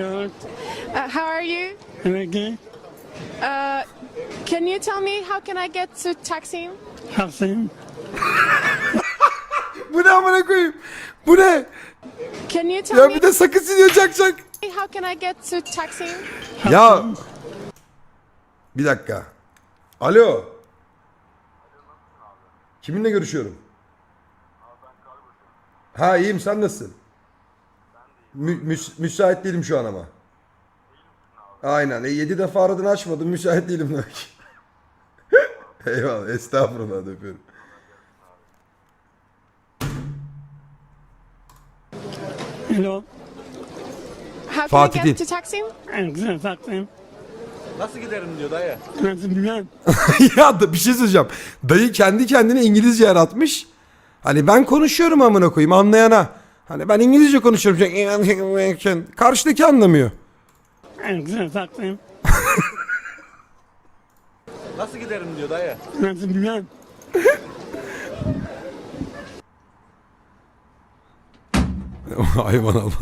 Uh, how are you? Ricky, Uh, can you tell me how can I get to Taksim? Hassan, Bu ne amına koyayım? Bu ne? Can you tell Ya me bir de sakız iniyor çak çak. how can I get to Taksim? Ya. Bir dakika. Alo. Kiminle görüşüyorum? Ha iyiyim sen nasılsın? Mü- müs- müsait değilim şu an ama. Aynen. E, yedi defa aradın açmadın müsait değilim demek. Eyvallah estağfurullah öpüyorum. hello, How can Fatih I değil. get to Taksim? Alexander Taksim, Nasıl giderim diyor dayı. nasıl bilmem. ya da bir şey söyleyeceğim. Dayı kendi kendine İngilizce yaratmış. Hani ben konuşuyorum amına koyayım anlayana. Hani ben İngilizce konuşuyorum. Karşıdaki anlamıyor. Nasıl giderim diyor dayı. nasıl bilmem. Hayvan Allah.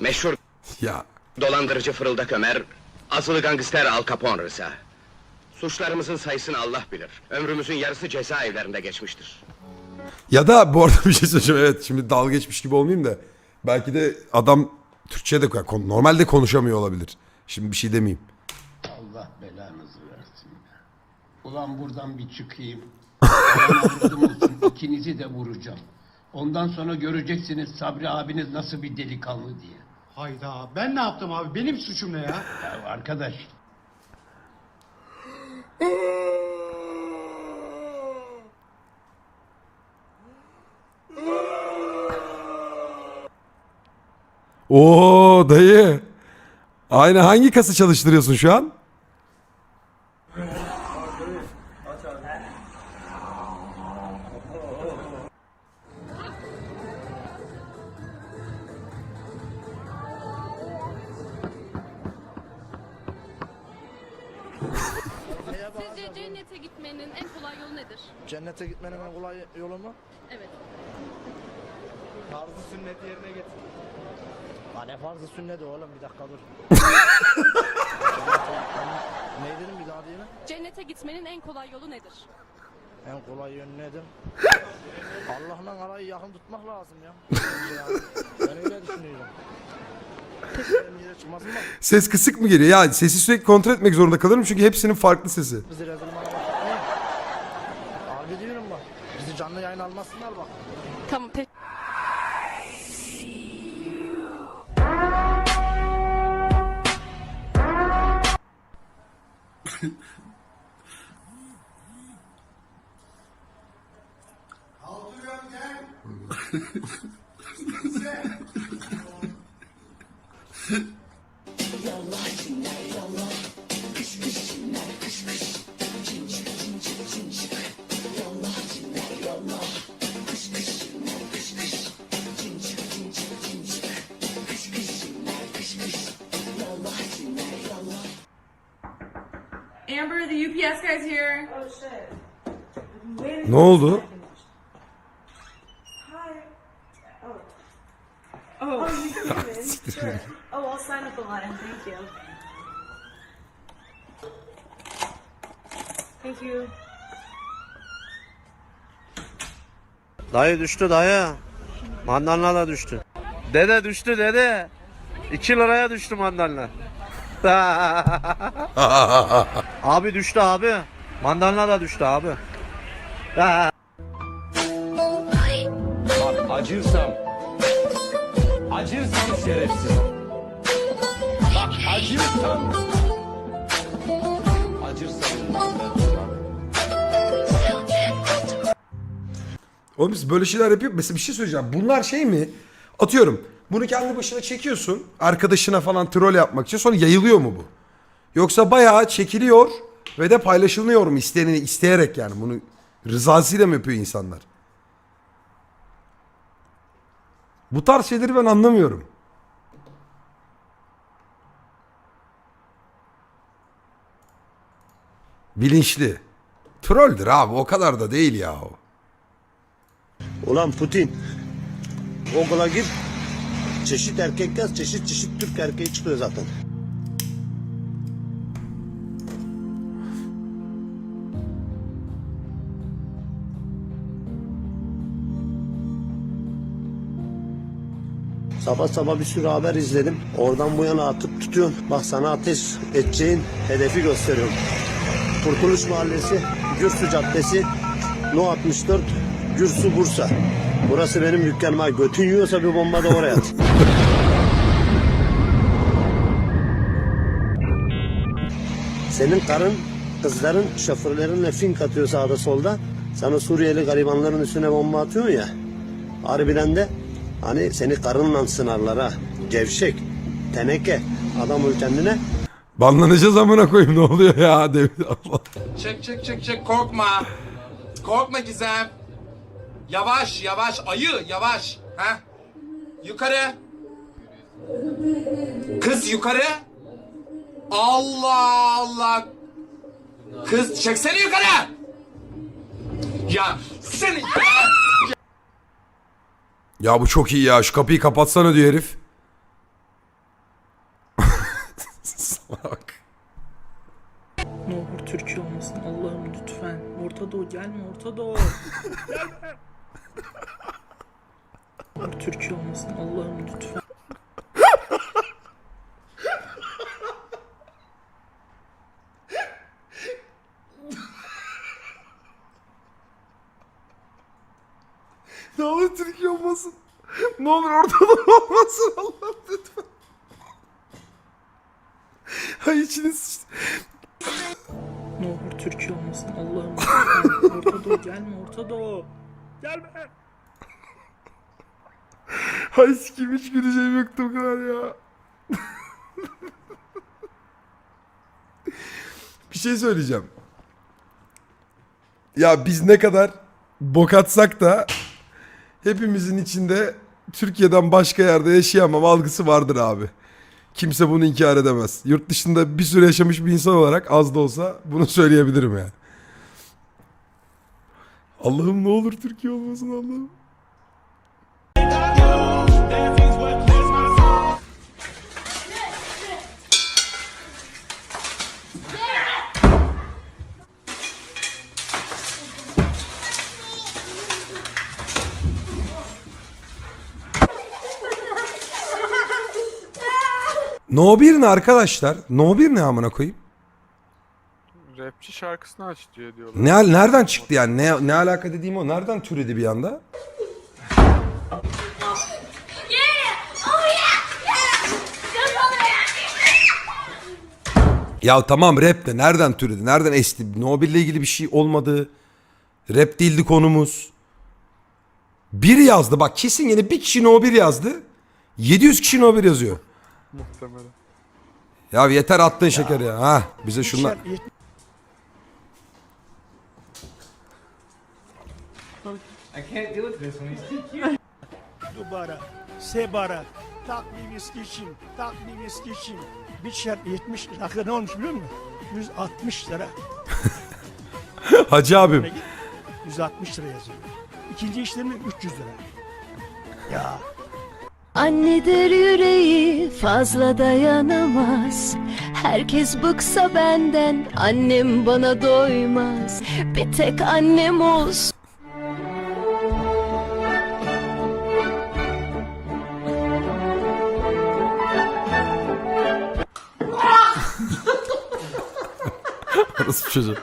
Meşhur Ya dolandırıcı fırıldak Ömer, azılı gangster Al Capone Rıza. Suçlarımızın sayısını Allah bilir. Ömrümüzün yarısı cezaevlerinde geçmiştir. ya da bu arada bir şey söyleyeceğim. Evet şimdi dalga geçmiş gibi olmayayım da. Belki de adam Türkçe de kon- normalde konuşamıyor olabilir. Şimdi bir şey demeyeyim. Allah belanızı versin. Ulan buradan bir çıkayım. Ulan olsun ikinizi de vuracağım. Ondan sonra göreceksiniz Sabri abiniz nasıl bir delikanlı diye. Hayda ben ne yaptım abi? Benim suçum ne ya? Ya arkadaş Oo dayı. Aynı hangi kası çalıştırıyorsun şu an? Cennete gitmenin en kolay yolu nedir? Cennete gitmenin en kolay yolu mu? Evet. Farzı sünneti yerine getir. Ne farzı sünneti oğlum bir dakika dur. ne dedim bir daha diyeyim? Cennete gitmenin en kolay yolu nedir? En kolay yönü nedir? Allah'la arayı yakın tutmak lazım ya. Yani. Ben öyle düşünüyorum. Benim yere çıkmasın da Ses kısık mı geliyor? Ya sesi sürekli kontrol etmek zorunda kalırım çünkü hepsinin farklı sesi. bizi rezil bana bakmayın. Abi diyorum bak. Bizi canlı yayın almasınlar bak. Tamam peki. Amber, the UPS guy's here. Ne oldu? Oh, you can come in. Sure. Oh, I'll sign up the line. Thank you. Thank you. Dayı düştü dayı. Mandalina da düştü. Dede düştü dede. 2 liraya düştü mandalina. abi düştü abi. Mandalina da düştü abi. Bak acırsam Acırsam şerefsiz Bak acırsam Acırsam Oğlum biz böyle şeyler yapıyor. Mesela bir şey söyleyeceğim. Bunlar şey mi? Atıyorum. Bunu kendi başına çekiyorsun. Arkadaşına falan troll yapmak için. Sonra yayılıyor mu bu? Yoksa bayağı çekiliyor ve de paylaşılıyor mu? İsteyeni, isteyerek yani. Bunu rızasıyla mı yapıyor insanlar? Bu tarz şeyleri ben anlamıyorum. Bilinçli. Trolldür abi o kadar da değil ya. Ulan Putin. Google'a gir. Çeşit erkek yaz, çeşit çeşit Türk erkeği çıkıyor zaten. Sabah sabah bir sürü haber izledim. Oradan bu yana atıp tutuyorsun. Bak sana ateş edeceğin hedefi gösteriyorum. Kurtuluş Mahallesi, Gürsu Caddesi, No 64, Gürsu Bursa. Burası benim dükkanım. ha. Götün yiyorsa bir bomba da oraya at. Senin karın, kızların, şoförlerinle fink atıyor sağda solda. Sana Suriyeli garibanların üstüne bomba atıyorsun ya. Harbiden de hani seni karınla sınarlar ha. Gevşek, teneke. Adam ol kendine. Banlanacağız amına koyayım ne oluyor ya David Allah. Çek çek çek çek korkma. Korkma Gizem. Yavaş yavaş ayı yavaş. Ha? Yukarı. Kız yukarı. Allah Allah. Kız çeksene yukarı. Ya seni. Ya bu çok iyi ya şu kapıyı kapatsana diyor herif. Salak. Ne olur Türkiye olmasın Allah'ım lütfen. Orta Doğu gelme Orta Doğu. gelme. Türkiye olmasın Allah'ım lütfen. Ne olur Türkiye olmasın. Ne olur ortada olmasın Allah lütfen. Hay sıçtı. Ne olur Türkiye olmasın Allah'ım. Orta Doğu gelme Orta Doğu. Gelme. Hay sikim hiç güleceğim yoktu bu kadar ya. bir şey söyleyeceğim. Ya biz ne kadar bok atsak da hepimizin içinde Türkiye'den başka yerde yaşayamam algısı vardır abi. Kimse bunu inkar edemez. Yurt dışında bir süre yaşamış bir insan olarak az da olsa bunu söyleyebilirim yani. Allah'ım ne olur Türkiye olmasın Allah'ım. No 1 ne arkadaşlar? No 1 ne amına koyayım? Rapçi şarkısını aç diye diyorlar. Ne nereden çıktı yani? Ne ne alaka dediğim o. Nereden türedi bir anda? Ya tamam rap de nereden türedi? Nereden esti? No 1 ile ilgili bir şey olmadı. Rap değildi konumuz. Biri yazdı bak kesin yine bir kişi No 1 yazdı. 700 kişi No 1 yazıyor. Muhtemelen. Ya yeter attığın şeker ya. Ha bize şunlar. Dubara, Sebara, takvim için, takvim için. Bir şart 70 lira ne olmuş biliyor musun? 160 lira. Hacı abim. 160 lira yazıyor. İkinci işlemi 300 lira. Ya Annedir yüreği fazla dayanamaz. Herkes bıksa benden annem bana doymaz. Bir tek annem olsun. Nasıl bir çocuk?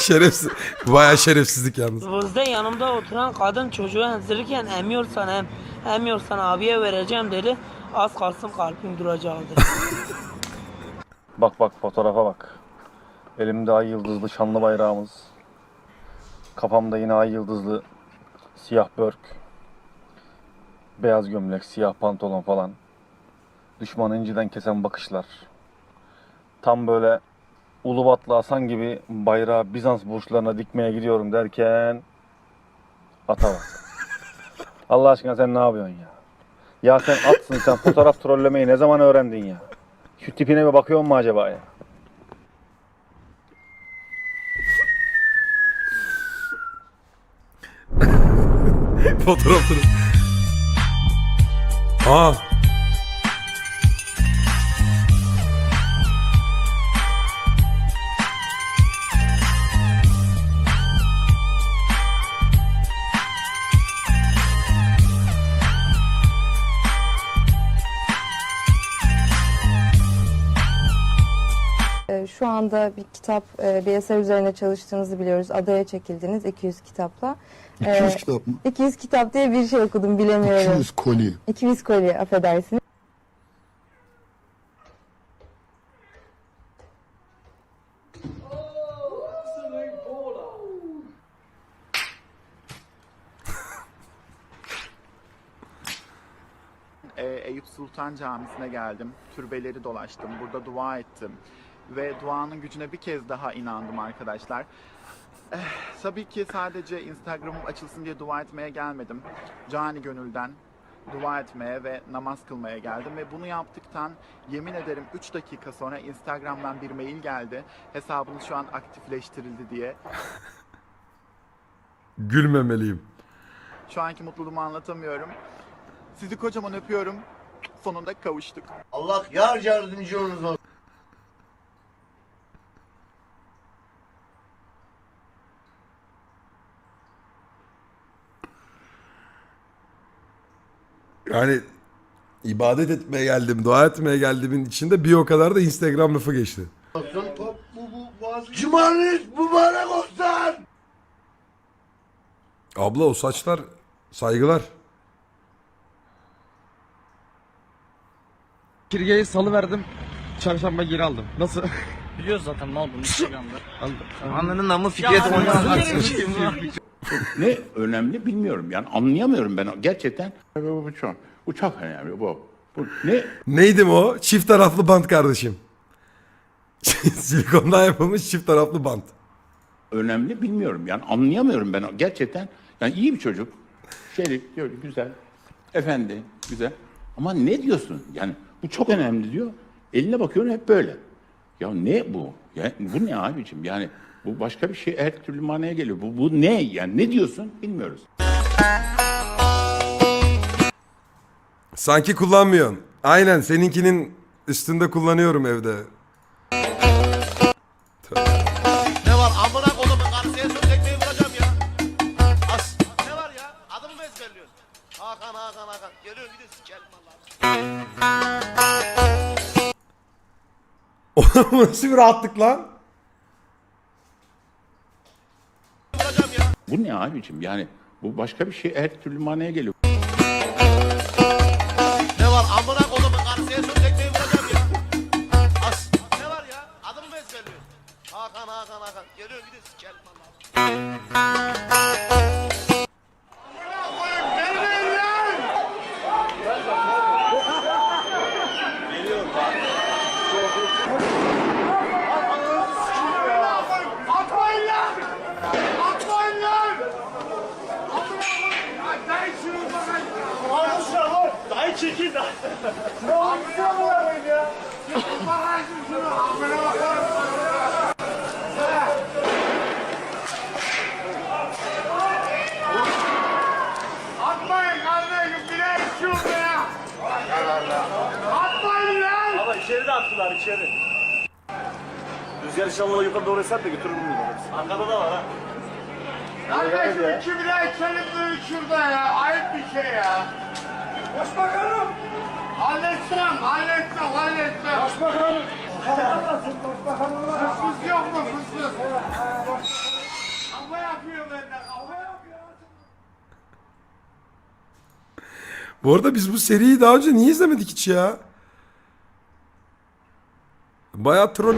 Şerefsiz. Bayağı şerefsizlik yalnız. Vızda yanımda oturan kadın çocuğu emzirirken emiyorsan em, emiyorsan abiye vereceğim dedi. Az kalsın kalbim duracaktı. Bak bak fotoğrafa bak. Elimde ay yıldızlı şanlı bayrağımız. Kafamda yine ay yıldızlı siyah börk. Beyaz gömlek, siyah pantolon falan. Düşmanı inciden kesen bakışlar. Tam böyle Ulubatlı Hasan gibi bayrağı Bizans burçlarına dikmeye gidiyorum derken ata bak. Allah aşkına sen ne yapıyorsun ya? Ya sen atsın sen fotoğraf trollemeyi ne zaman öğrendin ya? Şu tipine bir bakıyor mu acaba ya? Fotoğrafını. हाँ। Şu anda bir kitap, e, bir eser üzerine çalıştığınızı biliyoruz. Adaya çekildiniz 200 kitapla. 200 kitap mı? 200 kitap diye bir şey okudum bilemiyorum. koli. 200 kolye affedersiniz. Eyüp Sultan Camisi'ne geldim. Türbeleri dolaştım. Burada dua ettim. Ve duanın gücüne bir kez daha inandım arkadaşlar. Eh, tabii ki sadece Instagram'ım açılsın diye dua etmeye gelmedim. Cani gönülden dua etmeye ve namaz kılmaya geldim ve bunu yaptıktan yemin ederim 3 dakika sonra Instagram'dan bir mail geldi. Hesabınız şu an aktifleştirildi diye. Gülmemeliyim. Şu anki mutluluğumu anlatamıyorum. Sizi kocaman öpüyorum. Sonunda kavuştuk. Allah yar yardımcınız olsun. Yani ibadet etmeye geldim, dua etmeye geldimin içinde bir o kadar da Instagram lafı geçti. Cumanız mübarek olsun. Abla o saçlar saygılar. Kirgeyi salı verdim. Çarşamba geri aldım. Nasıl? Biliyoruz zaten mal bunu Instagram'da. Anladın namı Fikret Ne önemli bilmiyorum yani anlayamıyorum ben gerçekten. Bu, bu çok, bu çok önemli bu. Bu ne Neydi mi o? Çift taraflı bant kardeşim. Silikondan yapılmış çift taraflı bant. önemli bilmiyorum yani anlayamıyorum ben gerçekten. Yani iyi bir çocuk. Şerif, böyle güzel. Efendi, güzel. Ama ne diyorsun? Yani bu çok önemli diyor. Eline bakıyorum hep böyle. Ya ne bu? Ya bu ne abicim? Yani bu başka bir şey her türlü manaya geliyor. Bu, bu ne? Yani ne diyorsun? Bilmiyoruz. Sanki kullanmıyorsun. Aynen seninkinin üstünde kullanıyorum evde. Ne var amına kodumun karısıya söz ekmeği vuracağım ya. As. Ne var ya? Adımı mı ezberliyorsun? Hakan Hakan Hakan. Geliyorum bir de sikerim Oğlum bu nasıl bir rahatlık lan? Bu ne abicim? Yani bu başka bir şey her türlü manaya geliyor. Atmayın kardeşim bile şurada ya. Atmayın lan. Ama içeri de attılar içeri. Rüzgar inşallah yukarı doğru eser de götürür bunu. Arkada da var ha. Kardeşim iki bile içelim böyle şurada ya. Ayıp bir şey ya. Başbakanım. Halledeceğim, halledeceğim, halledeceğim. Başbakanım. Fıs yok mu fıs Kavga yapıyor benden, kavga yapıyor. Bu arada biz bu seriyi daha önce niye izlemedik hiç ya? Bayağı troll.